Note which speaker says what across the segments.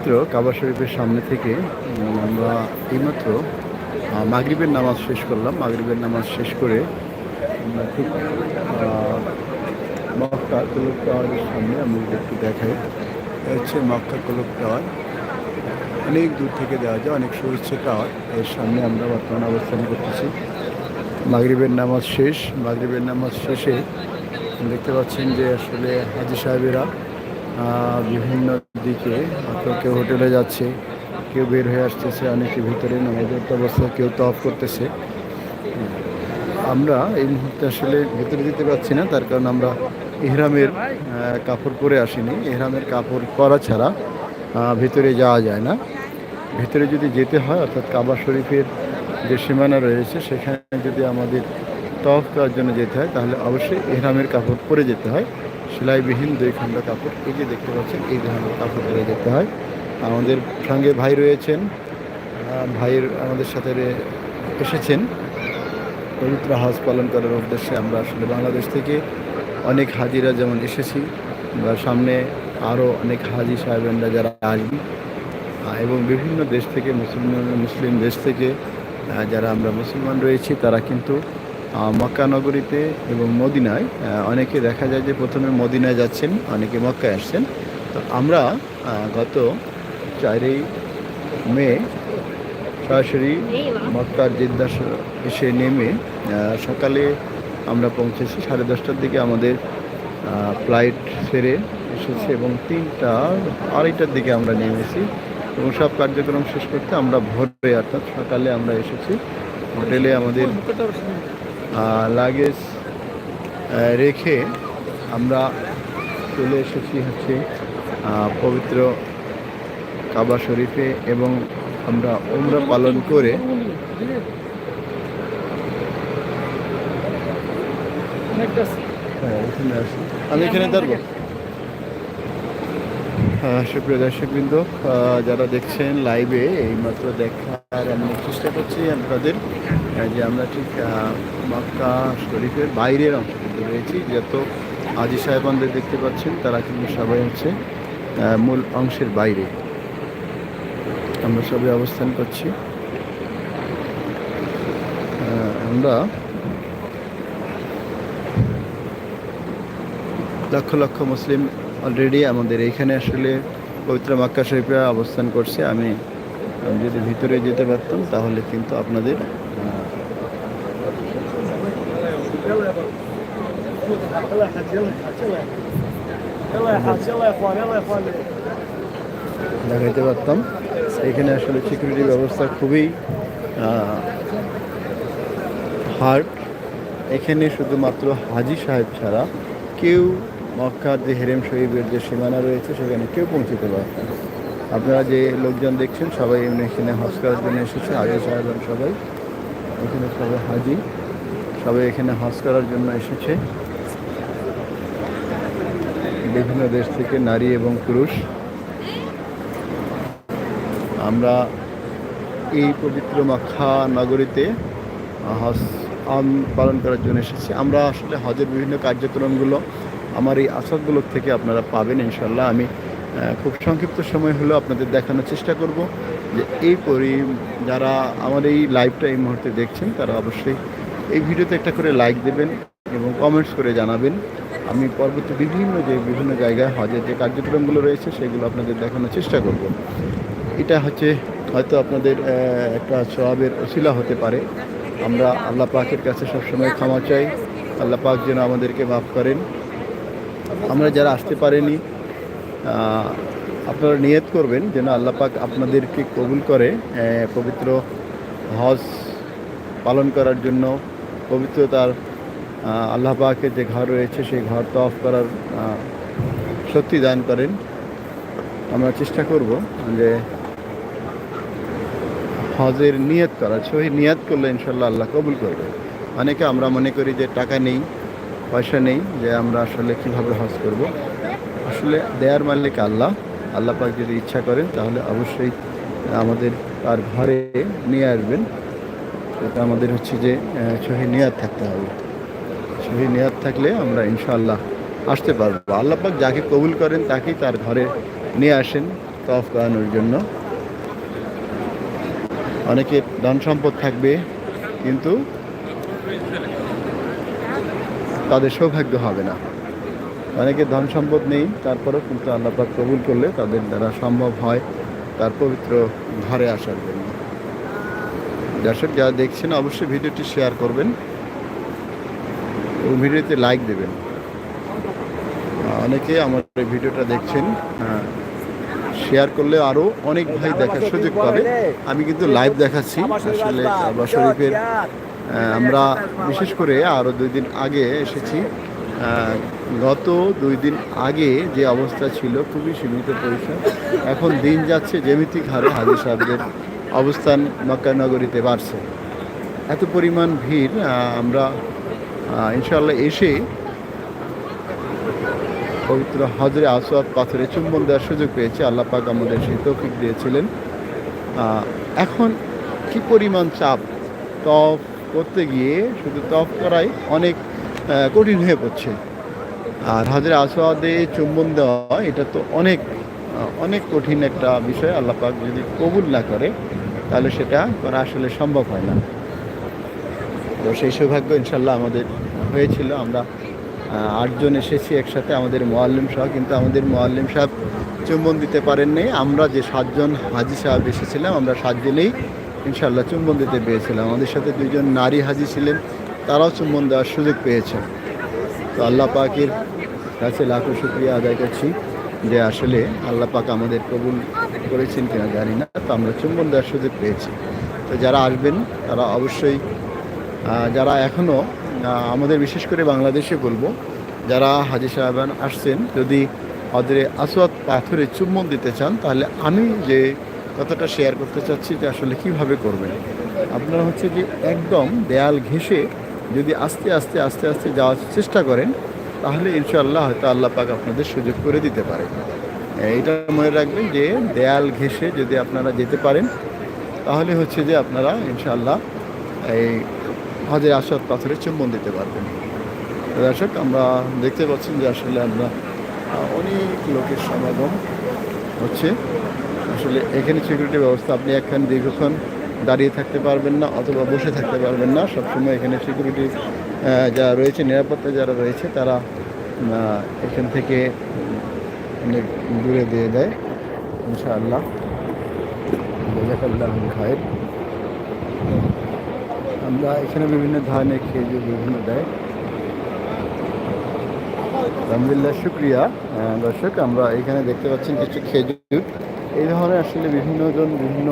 Speaker 1: পবিত্র কাবা শরীফের সামনে থেকে আমরা এইমাত্র মাগরিবের নামাজ শেষ করলাম। মাগরিবের নামাজ শেষ করে ঠিক মক্কা কলক টাওয়ারের সামনে আমি একটু দেখাই। হচ্ছে মক্কা কলক টাওয়ার। অনেক দূর থেকে দেওয়া যায়, অনেক সুউচ্চ টাওয়ার। এর সামনে আমরা বর্তমানে অবস্থান করতেছি। মাগরিবের নামাজ শেষ। মাগরিবের নামাজ শেষে দেখতে পাচ্ছেন যে আসলে হাজি সাহেবেরা বিভিন্ন দিকে কেউ হোটেলে যাচ্ছে, কেউ বের হয়ে আসতেছে, অনেকে ভিতরে নামাজের অবস্থা, কেউ তফ করতেছে। আমরা এই মুহূর্তে আসলে ভেতরে যেতে পারছি না, তার কারণ আমরা এহরামের কাপড় পরে আসিনি। এহরামের কাপড় পরা ছাড়া ভেতরে যাওয়া যায় না। ভেতরে যদি যেতে হয়, অর্থাৎ কাবা শরীফের যে সীমানা রয়েছে, সেখানে যদি আমাদের তফ করার জন্য যেতে হয়, তাহলে অবশ্যই এহরামের কাপড় পরে যেতে হয়। সেলাইবিহীন দুই খণ্ড কাপড়। এই যে দেখতে পাচ্ছেন এই ধরনের কাপড় পরে যেতে হয়। আমাদের সঙ্গে ভাই রয়েছেন ভাইয়ের আমাদের সাথে এসেছেন। পবিত্র হজ পালন করার উদ্দেশ্যে আমরা আসলে বাংলাদেশ থেকে অনেক হাজিরা যেমন এসেছি বা সামনে আরও অনেক হাজি সাহেবেনরা যারা আসবেন আহ, এবং বিভিন্ন দেশ থেকে মুসলমান মুসলিম দেশ থেকে যারা আমরা মুসলমান রয়েছি তারা কিন্তু আহ, মক্কা নগরীতে এবং মদিনায় অনেকে দেখা যায় যে প্রথমে মদিনায় যাচ্ছেন অনেকে মক্কায় আসছেন। তো আমরা গত চারই মে সরাসরি মক্কার জিদ্দা এসে নেমে সকালে আমরা পৌঁছেছি। সাড়ে দশটার দিকে আমাদের ফ্লাইট সেরে এসেছে এবং তিনটা আড়াইটার দিকে আমরা নেমেছি এবং সব কার্যক্রম শেষ করতে আমরা ভোরে অর্থাৎ সকালে আমরা এসেছি। হোটেলে আমাদের লাগেজ রেখে আমরা চলে এসেছি হচ্ছে পবিত্র কাবা শরীফে এবং আমরা উমরা পালন করে হ্যাঁ আমি এখানে দাঁড়বো। হ্যাঁ সুপ্রিয় দর্শকবৃন্দ যারা দেখছেন লাইভে এইমাত্র দেখার আমি চেষ্টা করছি আপনাদের। যে আমরা ঠিক মক্কা শরীফের বাইরের অংশ কিন্তু রয়েছি যত আজি সাহেবানদের দেখতে পাচ্ছেন, তারা কিন্তু সবাই হচ্ছে মূল অংশের বাইরে। আমরা সবাই অবস্থান করছি। আমরা লক্ষ লক্ষ মুসলিম অলরেডি আমাদের এইখানে আসলে পবিত্র মাক্কা শরীফে অবস্থান করছে। আমি যদি ভিতরে যেতে পারতাম, তাহলে কিন্তু আপনাদের দেখাইতে পারতাম। এখানে আসলে সিকিউরিটি ব্যবস্থা খুবই হার্ড এখানে শুধুমাত্র হাজি সাহেব ছাড়া কেউ মক্কার যে হেরেম শরীফের যে সীমানা রয়েছে, সেখানে কেউ পৌঁছতে পারবে না। আপনারা যে লোকজন দেখছেন, সবাই এমনি এখানে হজ করার জন্য এসেছে হাজি সাহেব সবাই। এখানে সবাই হাজি, সবাই এখানে হজ করার জন্য এসেছে। বিভিন্ন দেশ থেকে নারী এবং পুরুষ। আমরা এই পবিত্র মাখা নগরীতে হজ পালন করার জন্য এসেছি। আমরা আসলে হজের বিভিন্ন কার্যক্রমগুলো, আমার এই আসাদগুলোর থেকে আপনারা পাবেন ইনশাল্লাহ আমি খুব সংক্ষিপ্ত সময় হলেও আপনাদের দেখানোর চেষ্টা করব যে এই পরি, যারা আমার এই লাইভটা এই মুহূর্তে দেখছেন, তারা অবশ্যই এই ভিডিওতে একটা করে লাইক দেবেন এবং কমেন্টস করে জানাবেন। আমি পরবর্তী বিভিন্ন যে বিভিন্ন জায়গায় হজের যে কার্যক্রমগুলো রয়েছে সেগুলো আপনাদের দেখানোর চেষ্টা করব। এটা হচ্ছে হয়তো আপনাদের একটা সবাবের অশিলা হতে পারে। আমরা আল্লাহ পাকের কাছে সবসময় ক্ষমা চাই। আল্লাহ পাক যেন আমাদেরকে মাফ করেন। আমরা যারা আসতে পারেনি আপনারা নিয়ত করবেন যেন আল্লাহ পাক আপনাদেরকে কবুল করে পবিত্র হজ পালন করার জন্য পবিত্র তার আহ, আল্লাহ পাকের যে ঘর রয়েছে, সেই ঘর তফ করার শক্তি দান করেন। আমরা চেষ্টা করব যে হজের নিয়ত করা, সহি নিয়ত করলে ইনশাল্লাহ আল্লাহ কবুল করবে। অনেকে আমরা মনে করি যে টাকা নেই, পয়সা নেই, যে আমরা আসলে কীভাবে হজ করব। আসলে দেয়ার মালিক আল্লাহ। আল্লাহ পাক যদি ইচ্ছা করেন, তাহলে অবশ্যই আমাদের তার ঘরে নিয়ে আসবেন। এটা আমাদের হচ্ছে যে সহি নিয়াত থাকতে হবে। নিয়াত থাকলে আমরা ইনশাআল্লাহ আসতে পারব। আল্লাহ পাক যাকে কবুল করেন তাকেই তার ঘরে নিয়ে আসেন তফ করানোর জন্য। অনেকে ধন সম্পদ থাকবে, কিন্তু তাদের সৌভাগ্য হবে না। অনেকে ধন সম্পদ নেই, তারপরেও কিন্তু আল্লাহ পাক কবুল করলে তাদের দ্বারা সম্ভব হয় তার পবিত্র ঘরে আসার জন্য। দর্শক, যারা দেখছেন, অবশ্যই ভিডিওটি শেয়ার করবেন। এবং ভিডিওতে লাইক দেবেন অনেকে আমার ভিডিওটা দেখছেন। হ্যাঁ, শেয়ার করলে আরও অনেক ভাই দেখার সুযোগ পাবে। আমি কিন্তু লাইভ দেখাচ্ছি আসলে কাবা শরীফের। আমরা বিশেষ করে আরও দুই দিন আগে এসেছি। গত দুই দিন আগে যে অবস্থা ছিল খুবই সীমিত পরিসর। এখন দিন যাচ্ছে জ্যামিতিক হারে হাজির সাহেবদের অবস্থান মক্কা নগরীতে বাড়ছে। এত পরিমাণ ভিড় আমরা ইনশাল্লাহ এসে পবিত্র হজরে আসওয়াদ পাথরে চুম্বন দেওয়ার সুযোগ পেয়েছে। আল্লাহ পাক আমাদের সেই তৌফিক দিয়েছিলেন। এখন কি পরিমাণ চাপ তফ করতে গিয়ে শুধু তফ করাই অনেক কঠিন হয়ে পড়ছে। আর হজরে আসওয়াদে চুম্বন দেওয়া এটা তো অনেক অনেক কঠিন একটা বিষয়। আল্লাহ পাক যদি কবুল না করে, তাহলে সেটা করা আসলে সম্ভব হয় না। তো সেই সৌভাগ্য ইনশাল্লাহ আমাদের হয়েছিল। আমরা আটজন এসেছি একসাথে আমাদের মোয়াল্লিম সহ, কিন্তু আমাদের মোয়াল্লিম সাহেব চুম্বন দিতে পারেননি আমরা যে সাতজন হাজি সাহেব এসেছিলাম, আমরা সাতজনেই ইনশাল্লাহ চুম্বন দিতে পেয়েছিলাম। আমাদের সাথে দুজন নারী হাজি ছিলেন, তারাও চুম্বন দেওয়ার সুযোগ পেয়েছেন তো আল্লাহ পাকের কাছে লাখো শুক্রিয়া আদায় করছি যে আসলে আল্লাহ পাক আমাদের কবুল করেছেন কিনা জানি না, তো আমরা চুম্বন দেওয়ার সুযোগ পেয়েছি। তো যারা আসবেন, তারা অবশ্যই যারা এখনও আমাদের বিশেষ করে বাংলাদেশে বলব, যারা হাজি সাহেবান আসছেন, যদি হজরে আসওয়াদ পাথরে চুম্বন দিতে চান, তাহলে আমি যে কথাটা শেয়ার করতে চাচ্ছি যে আসলে কীভাবে করবেন? আপনারা হচ্ছে যে একদম দেয়াল ঘেঁষে যদি আস্তে আস্তে আস্তে আস্তে যাওয়ার চেষ্টা করেন, তাহলে ইনশাআল্লাহ হয়তো আল্লাহ পাক আপনাদের সুযোগ করে দিতে পারে। এইটা মনে রাখবেন যে দেয়াল ঘেঁষে যদি আপনারা যেতে পারেন, তাহলে হচ্ছে যে আপনারা ইনশাআল্লাহ এই হজের আসাদ পাথরে চুম্বন দিতে পারবেন। দর্শক, আমরা দেখতে পাচ্ছেন যে আসলে আমরা অনেক লোকের সমাগম হচ্ছে। আসলে এখানে সিকিউরিটি ব্যবস্থা আপনি এখানে দীর্ঘক্ষণ দাঁড়িয়ে থাকতে পারবেন না অথবা বসে থাকতে পারবেন না। সবসময় এখানে সিকিউরিটি যারা রয়েছে, নিরাপত্তা যারা রয়েছে, তারা এখান থেকে অনেক দূরে দিয়ে দেয়। ইনশাআল্লাহ। জাজাকাল্লাহ খায়ের আমরা এখানে বিভিন্ন ধরনের খেজুর বিভিন্ন দেয়। আলহামদুলিল্লাহ, শুক্রিয়া। দর্শক, আমরা এখানে দেখতে পাচ্ছেন কিছু খেজুর। এই ধরনের আসলে বিভিন্ন জন বিভিন্ন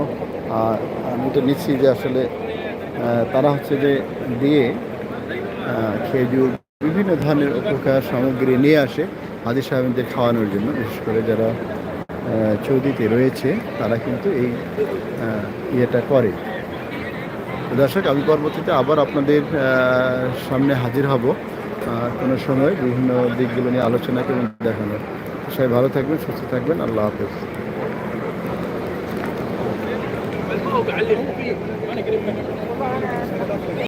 Speaker 1: আমি তো নিচ্ছি যে আসলে তারা হচ্ছে যে দিয়ে খেজুর বিভিন্ন ধরনের উপকার সামগ্রী নিয়ে আসে হাজির সাহেবদের খাওয়ানোর জন্য। বিশেষ করে যারা চৌদিতে রয়েছে, তারা কিন্তু এই ইয়েটা করে। দর্শক, আমি পরবর্তীতে আবার আপনাদের সামনে হাজির হব। কোনো সময় বিভিন্ন দিকগুলো নিয়ে আলোচনা করে দেখানো সবাই ভালো থাকবেন, সুস্থ থাকবেন, আল্লাহ হাফেজ।